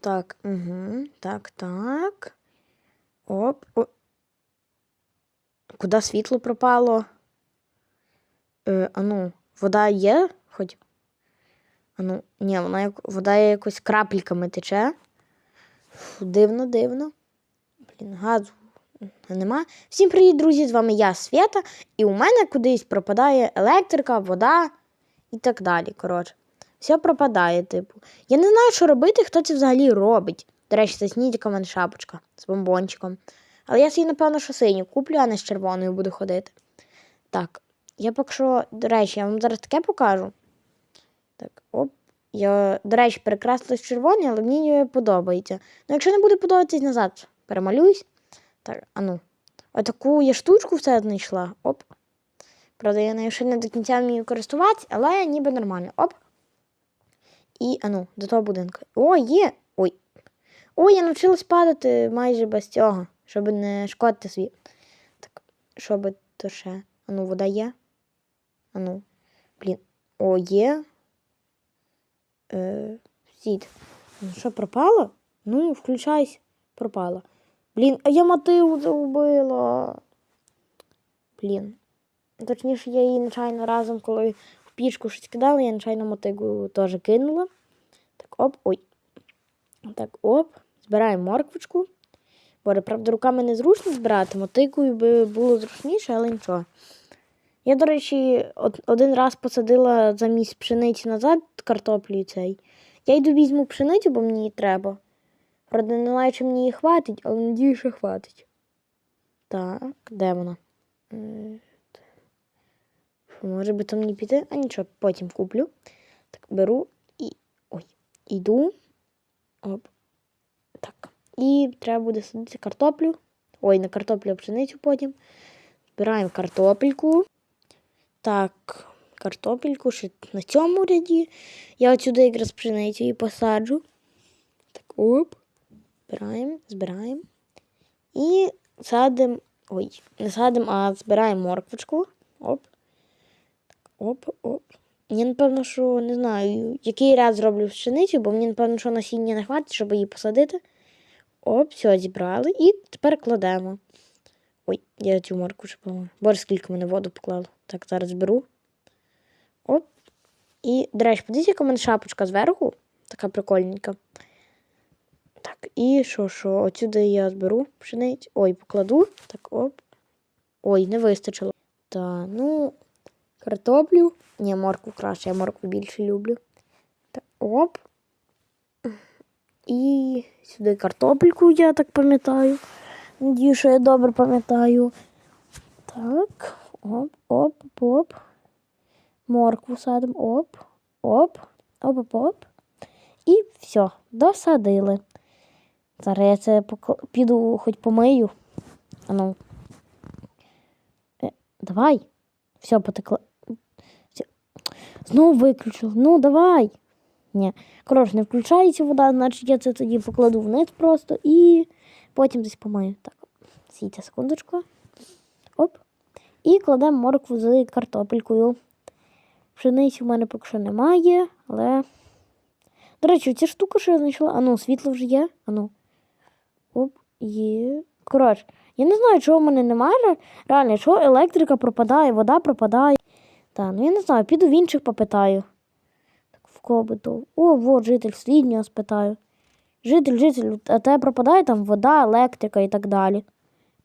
Так, угу. Так, так. Оп. О. Куди світло пропало? Е, ану, вода є хоч? Ану, ні, вона як... вода якось крапельками тече. Фу, дивно, дивно. Блін, газу нема. Всім привіт, друзі! З вами я, Свята, і у мене кудись пропадає електрика, вода і так далі. Коротше, все пропадає, типу. Я не знаю, що робити, хто це взагалі робить. До речі, в мене шапочка з бомбончиком. Але я собі, напевно, що синю куплю, а не з червоною буду ходити. Так, я поки що, до речі, я вам зараз таке покажу. Так, оп. Я, до речі, перекреслила з червоний, але мені подобається. Ну, якщо не буде подобатись назад, перемалююсь. Так, а ну. Отаку я штучку все знайшла. Оп. Правда, я нею ще не до кінця вмію користуватися, але ніби нормально. Оп. І ану, до того будинку. О, є! Ой. Ой, я навчилась падати майже без цього, щоб не шкодити свій. Так, щоб то ще. Ану, вода є? Ану. Блін. О, є. Е, сід. Ну що, пропало? Ну, включайся. Пропало. Блін, а я мотиву загубила. Блін. Точніше, я її нечайно разом, коли в пічку щось кидала, я нечайно мотигу теж кинула. Так, оп, ой. Так, оп. Збираємо морквочку. Боже, правда, руками незручно збирати, мотикою би було зручніше, але нічого. Я, до речі, од- один раз посадила замість пшениці назад картоплю цей. Я йду візьму пшеницю, бо мені її треба. Правда, не знаю, чи мені її хватить, але надію, що хватить. Так, де вона? Може би то мені піти? А нічого, потім куплю. Так, беру і. Ой, іду. Оп. Так. І треба буде садити картоплю. Ой, не картоплю, пшеницю потім. Збираємо картопельку. Так, картопельку ще на цьому ряді. Я отсюди якраз пшеницю і посаджу. Так, оп. Збираємо, збираємо. І садимо. Ой, не садимо, а збираємо морквочку. Оп. Так, оп, оп. Я, напевно, що не знаю, який ряд зроблю пшеницю, бо мені, напевно, що насіння не хватить, щоб її посадити. Оп, все, зібрали. І тепер кладемо. Ой, я цю морку ще помила. Боже, скільки мене воду поклало. Так, зараз беру. Оп. І, до речі, подивіться, яка в мене шапочка зверху. Така прикольненька. Так, і що, що? Отсюди я зберу пшеницю. Ой, покладу. Так, оп. Ой, не вистачило. Та, ну, картоплю. Ні, моркву краще, я моркву більше люблю. Так, оп. І сюди картопельку, я так пам'ятаю. Надію, що я добре пам'ятаю. Так, оп, оп, оп. Моркву садимо. Оп, оп, оп, оп, оп. І все, досадили. Зараз я це піду хоч помию. Ану. Е, давай. Все, потекла. Знову виключив. Ну, давай. Ні. Коротше, не включається вода, значить я це тоді покладу вниз просто і потім десь помию. Так, сійте секундочку. Оп. І кладемо моркву з картопелькою. Пшениці в мене поки що немає, але. До речі, ця штука, що я знайшла. Ану, світло вже є. Ану. Оп, є. Коротше, я не знаю, чого в мене немає. Реально, чого електрика пропадає, вода пропадає. Та, ну я не знаю, піду в інших попитаю. Так, в кого би то. О, вот житель сліднього спитаю. Житель, житель, а тебе пропадає там вода, електрика і так далі.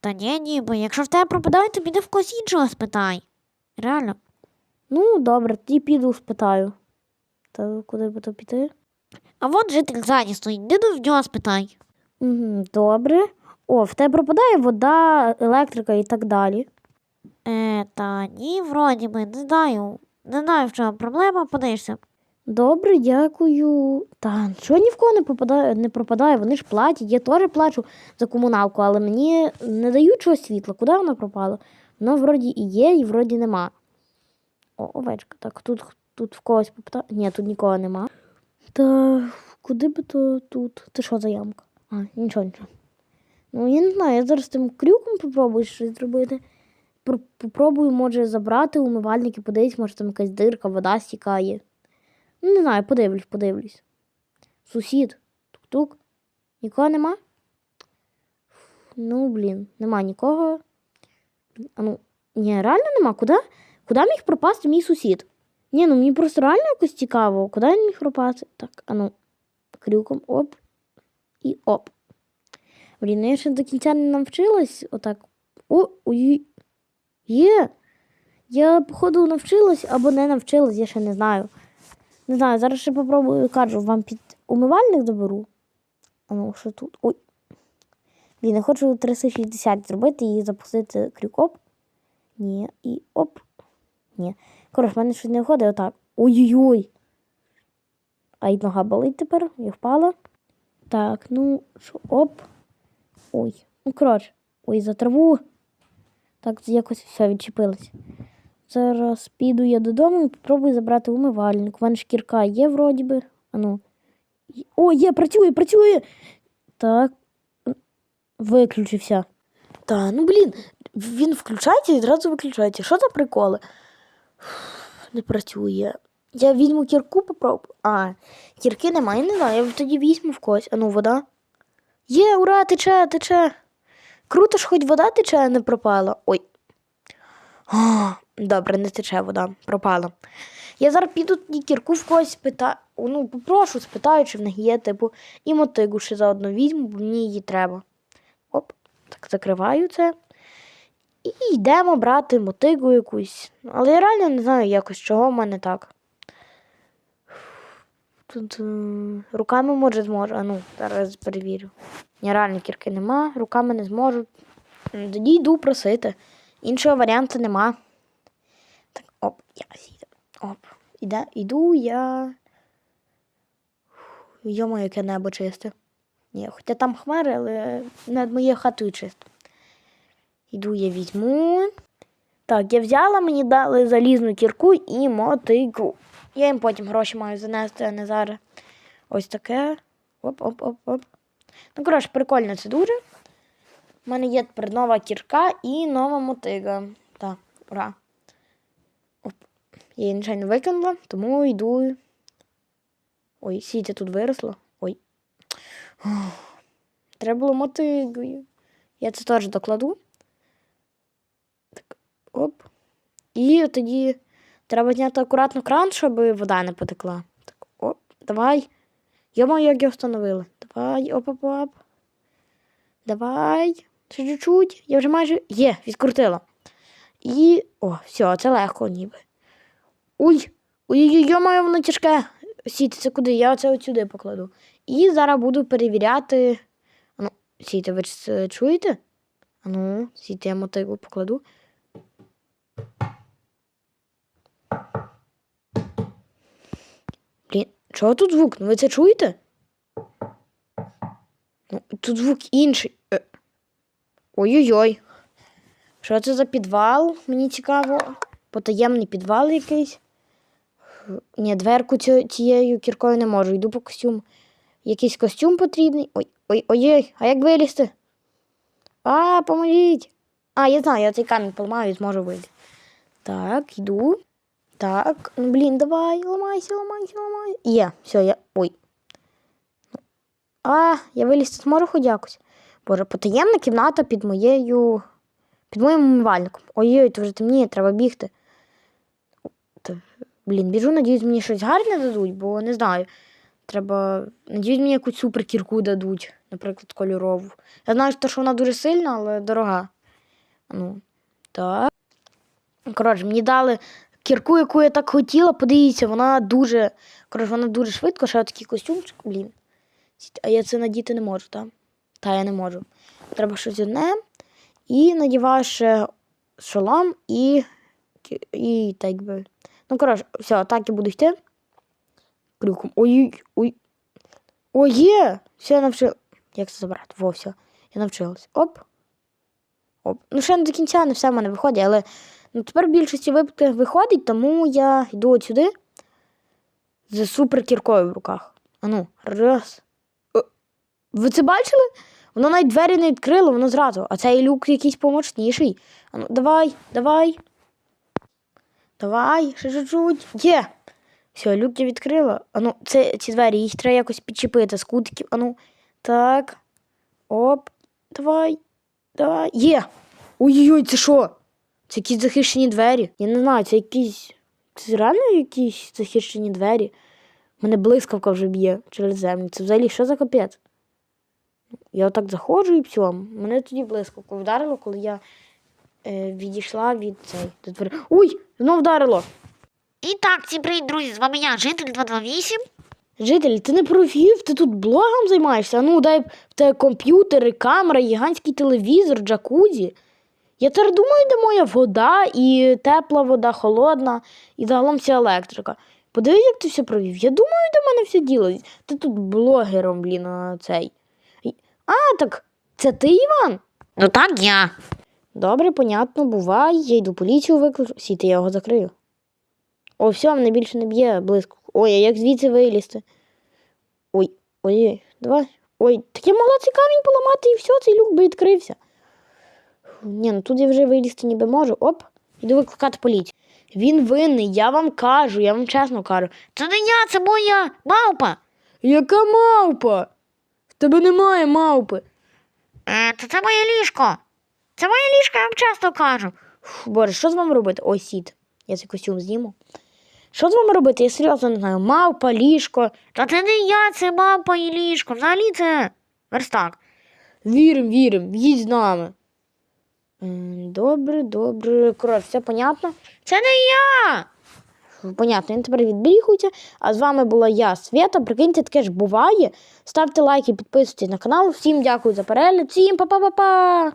Та ні, ні, бо якщо в тебе пропадає, то піди в когось іншого спитай. Реально. Ну, добре, тоді піду спитаю. Та куди би то піти? А от житель ззаді стоїть, іди в нього спитай. Угу, добре. О, в тебе пропадає вода, електрика і так далі. Е, та ні, вроді би, не знаю. Не знаю, в чому проблема, подивишся. Добре, дякую. Та що ні в кого не попадає, не пропадає, вони ж платять. Я теж плачу за комуналку, але мені не дають чогось світла. Куди воно пропало? Воно вроді і є, і вроді нема. О, овечка. Так, тут, тут в когось попитає. Ні, тут нікого нема. Та куди би то тут? Це що за ямка? А, нічого, нічого. Ну, я не знаю, я зараз тим крюком попробую щось зробити. Пр- Попробую, може, забрати умивальник і подивитись, може там якась дирка, вода стікає. Ну, не знаю, подивлюсь, подивлюсь. Сусід. Тук. Нікого нема? Ну, блін, нема нікого. А ну, ні, реально нема. Куди? Куди міг пропасти мій сусід? Ні, ну мені просто реально якось цікаво, куди він міг пропасти? Так, а ну, крюком оп. І оп. Блін, ну я ще до кінця не навчилась. Отак. О, ой. Є. Я, походу, навчилась або не навчилась, я ще не знаю. Не знаю, зараз ще попробую кажу, вам під умивальник заберу. А ну, що тут? Ой. Блін, я хочу 360 зробити і запустити крюк оп. Ні, і оп. Ні. Коротше, в мене щось не виходить отак. Ой-ой-ой. А й нога болить тепер, я впала. Так, ну, що, оп. Ой. Ну, коротше. Ой, за траву. Так, якось все відчепилось. Зараз піду я додому і попробую забрати умивальник. У мене шкірка є вроді би. А ну. О, є, працює, працює. Так. Виключився. Та, ну блін, він включається і одразу виключається. Що за приколи? Не працює. Я візьму кірку попробую. А, кірки немає, не знаю. Я тоді візьму в когось. А ну, вода. Є, ура, тече, тече. Круто ж хоч вода тече, а не пропала. Ой. О, добре, не тече вода, пропала. Я зараз піду тоді кірку в когось спитаю. Ну, попрошу, спитаю, чи в них є, типу, і мотигу ще заодно візьму, бо мені її треба. Оп, так закриваю це. І йдемо брати мотигу якусь. Але я реально не знаю якось, чого в мене так. Тут е, руками може зможу. А ну, зараз перевірю. Ні, реально кірки нема, руками не зможу. Тоді йду просити. Іншого варіанту нема. Так, оп, я сіду. Оп. Іде, іду я. Йомо, яке небо чисте. Ні, хоча там хмари, але над моєю хатою чисто. Іду я візьму. Так, я взяла, мені дали залізну кірку і мотику. Я їм потім гроші маю занести, а не зараз. Ось таке. Оп-оп-оп-оп. Ну, коротше, прикольно це дуже. У мене є тепер нова кірка і нова мотига. Так, ура. Оп. Я її нечайно викинула, тому йду. Ой, сітя тут виросла. Ой. Треба було мотигою. Я це теж докладу. Так, оп. І тоді треба зняти акуратно кран, щоб вода не потекла. Так, оп, давай. Йомо, як його встановили. Давай, оп-оп-оп. Давай. Ще чуть-чуть. Я вже майже. Є, відкрутила. І. О, все, це легко ніби. Ой! Ой-ой-ой, йомаю, воно тяжке. Сіти, це куди? Я оце от сюди покладу. І зараз буду перевіряти. Ану, сіти, ви це чуєте? Ану, сіти, я мотигу покладу. Блін, чого тут звук? Ну ви це чуєте? Ну, тут звук інший. Е. Ой-ой-ой. Що це за підвал? Мені цікаво. Потаємний підвал якийсь. Ні, дверку цією кіркою не можу. Йду по костюм. Якийсь костюм потрібний. Ой, ой, ой, а як вилізти? А, поможіть. А, я знаю, я цей камінь поламаю і зможу вийти. Так, йду. Так, ну блін, давай, ламайся, ламайся, ламайся. Є, все, я. Ой. А, я вилізти зможу хоч якось. Боже, потаємна кімната під моєю. Під моїм умивальником. Ой-ой, то вже темніє, треба бігти. Блін, біжу, надіюсь, мені щось гарне дадуть, бо не знаю. Треба. Надіюсь, мені якусь суперкірку дадуть, наприклад, кольорову. Я знаю, що вона дуже сильна, але дорога. Ну, так. Коротше, мені дали кірку, яку я так хотіла, подивіться, вона дуже. Коротше, вона дуже швидко, ще такий костюмчик, блін. А я це надіти не можу, так? Та я не можу. Треба щось одне. І надіваю ще шолом і. і так би. Ну, коротше, все, так і буду йти. Крюком. Ой, ой. Ой, є! Все, я навчила. Як це забрати? Во, все. Я навчилась. Оп. Оп. Ну, ще не до кінця не все в мене виходить, але ну, тепер в більшості випадків виходить, тому я йду от сюди з суперкіркою в руках. Ану, раз. Ви це бачили? Воно навіть двері не відкрило, воно зразу. А цей люк якийсь помощніший. Ану, давай, давай. Давай, ще чуть-чуть. Є. Все, люк я відкрила. Ану, це ці двері, їх треба якось підчепити з кутиків. Ану, так. Оп. Давай. Давай. Є. Ой-ой-ой, це що? Це якісь захищені двері. Я не знаю, це якісь. Це реально якісь захищені двері. Мене блискавка вже б'є через землю. Це взагалі що за капець? Я отак заходжу і все. Мене тоді блискавка вдарило, коли я е, відійшла від цей. до двері. Ой! Знов вдарило. І так, всім привіт, друзі, з вами я, житель 228. Житель, ти не провів, ти тут блогом займаєшся? А Ну, дай в тебе комп'ютери, камера, гігантський телевізор, джакузі. Я тепер думаю, де моя вода, і тепла вода, холодна, і загалом вся електрика. Подивись, як ти все провів. Я думаю, де в мене все діло. Ти тут блогером, блін, а, цей. А, так це ти, Іван? Ну так, я. Добре, понятно, бувай. Я йду поліцію викличу. Сіти, я його закрию. О, все, мене більше не б'є близько. Ой, а як звідси вилізти? Ой, ой, давай. Ой, так я могла цей камінь поламати і все, цей люк би відкрився. Ні, ну тут я вже вилізти ніби можу. Оп, іду викликати поліцію. Він винний, я вам кажу, я вам чесно кажу. Це не я, це моя мавпа. Яка мавпа? Тебе немає мавпи. Е, то це моє ліжко. Це моє ліжко, я вам часто кажу. Фу, Боже, що з вами робити? Ой, сіт. Я цей костюм зніму. Що з вами робити? Я серйозно не знаю. Мавпа, ліжко. Та це не я, це мавпа і ліжко. Взагалі це верстак. Вірим, вірим, їдь з нами. М, Добре, добре. Коротше, все понятно. Це не я. Понятно, він тепер відбріхується. А з вами була я, Свята. Прикиньте, таке ж буває. Ставте лайки, підписуйтесь на канал. Всім дякую за перегляд. Всім па-па-па-па!